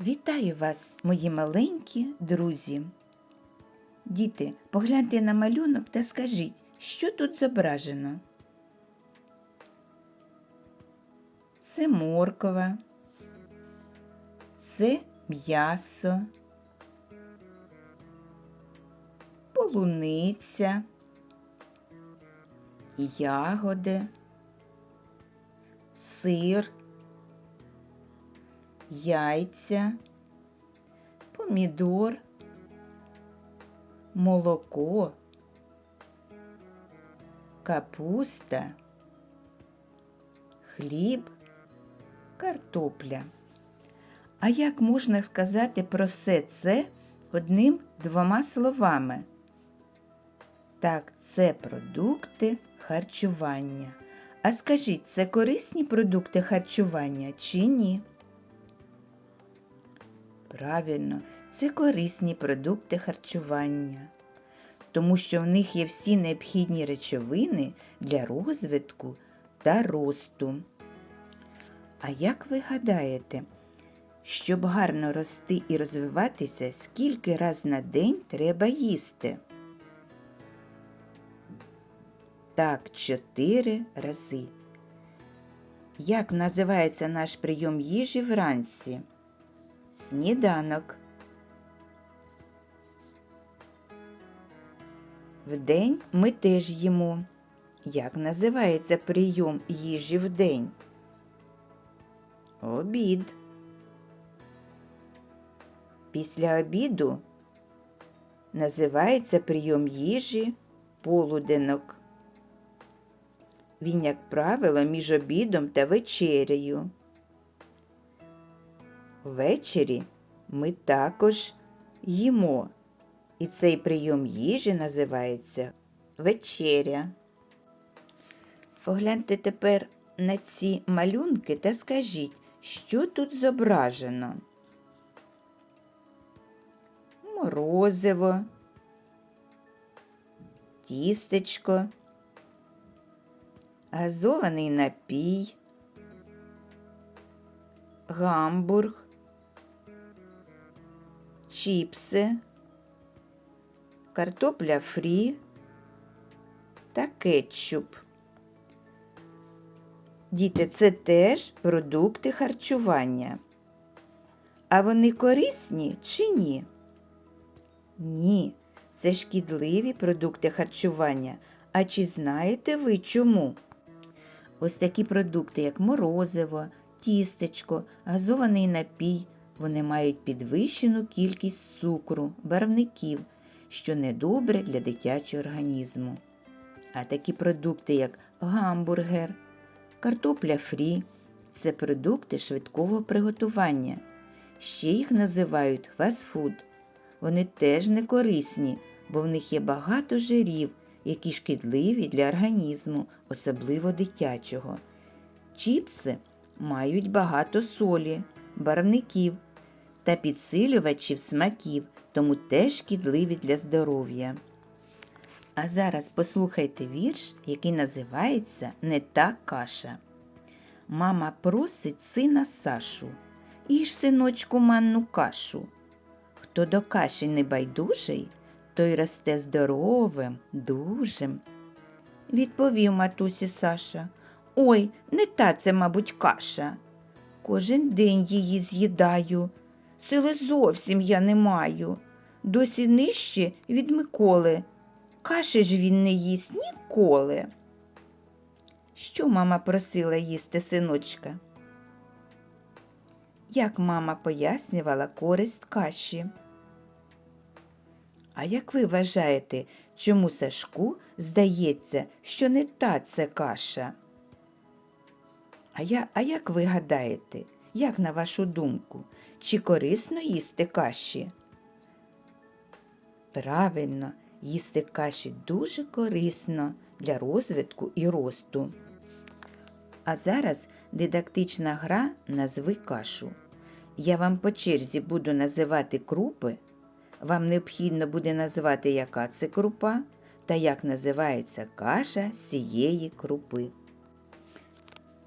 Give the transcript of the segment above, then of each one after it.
Вітаю вас, мої маленькі друзі. Діти, погляньте на малюнок та скажіть, що тут зображено? Це моркова, це м'ясо, полуниця, ягоди, сир яйця, помідор, молоко, капуста, хліб, картопля. А як можна сказати про все це одним-двома словами? Так, це продукти харчування. А скажіть, це корисні продукти харчування чи ні? Правильно, це корисні продукти харчування, тому що в них є всі необхідні речовини для розвитку та росту. А як ви гадаєте, щоб гарно рости і розвиватися, скільки раз на день треба їсти? Так, чотири рази. Як називається наш прийом їжі вранці? Сніданок. Вдень ми теж їмо. Як називається прийом їжі вдень? Обід. Після обіду називається прийом їжі полуденок. Він, як правило, між обідом та вечерею. Ввечері ми також їмо, і цей прийом їжі називається вечеря. Погляньте тепер на ці малюнки та скажіть, що тут зображено? Морозиво, тістечко, газований напій, гамбург, чіпси, картопля фрі та кетчуп. Діти, це теж продукти харчування. А вони корисні чи ні? Ні, це шкідливі продукти харчування. А чи знаєте ви чому? Ось такі продукти, як морозиво, тістечко, газований напій, вони мають підвищену кількість цукру, барвників, що недобре для дитячого організму. А такі продукти, як гамбургер, картопля фрі це продукти швидкого приготування. Ще їх називають фастфуд. Вони теж не корисні, бо в них є багато жирів, які шкідливі для організму, особливо дитячого. Чіпси мають багато солі, барвників та підсилювачів смаків, тому теж шкідливі для здоров'я. А зараз послухайте вірш, який називається Не та каша. Мама просить сина Сашу, їж, синочку, манну кашу. Хто до каші не байдужий, той росте здоровим, дужим. Відповів матусі Саша. Ой, не та це, мабуть, каша. Кожен день її з'їдаю. Сили зовсім я не маю. Досі нижче від Миколи. Каші ж він не їсть ніколи. Що мама просила їсти синочка? Як мама пояснювала користь каші? А як ви вважаєте, чому Сашку здається, що не та це каша? А, я, а як ви гадаєте, як на вашу думку, чи корисно їсти каші? Правильно, їсти каші дуже корисно для розвитку і росту. А зараз дидактична гра назви кашу. Я вам по черзі буду називати крупи. Вам необхідно буде назвати, яка це крупа та як називається каша з цієї крупи.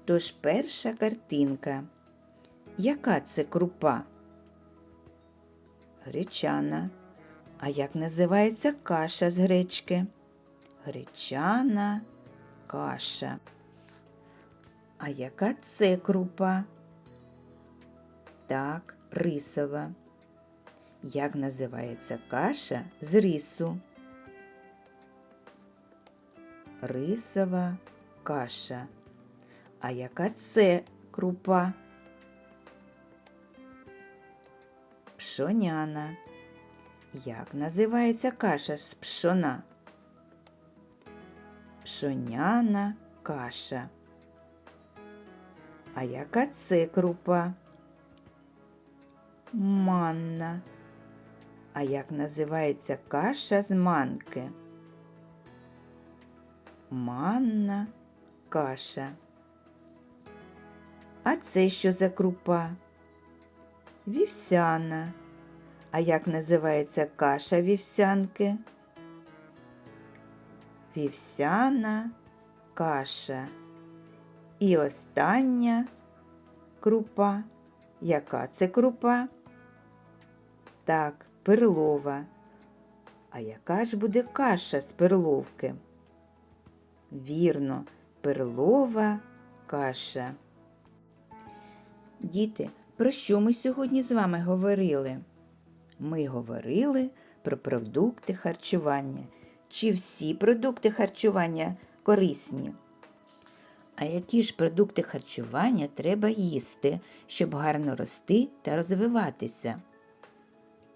Тож перша картинка. Яка це крупа? Гречана. А як називається каша з гречки? Гречана каша. А яка це крупа? Так, рисова. Як називається каша з рису? Рисова каша. А яка це крупа? Пшоняна. Як називається каша з пшона? Пшоняна каша. А яка це крупа? Манна. А як називається каша з манки? Манна каша. А це що за крупа? Вівсяна. А як називається каша вівсянки? Вівсяна каша. І остання крупа. Яка це крупа? Так, перлова. А яка ж буде каша з перловки? Вірно, перлова каша. Діти, про що ми сьогодні з вами говорили? Ми говорили про продукти харчування. Чи всі продукти харчування корисні? А які ж продукти харчування треба їсти, щоб гарно рости та розвиватися?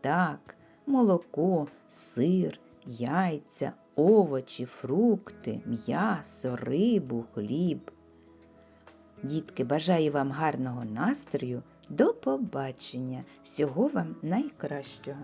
Так, молоко, сир, яйця, овочі, фрукти, м'ясо, рибу, хліб. Дітки, бажаю вам гарного настрою. До побачення. Всього вам найкращого.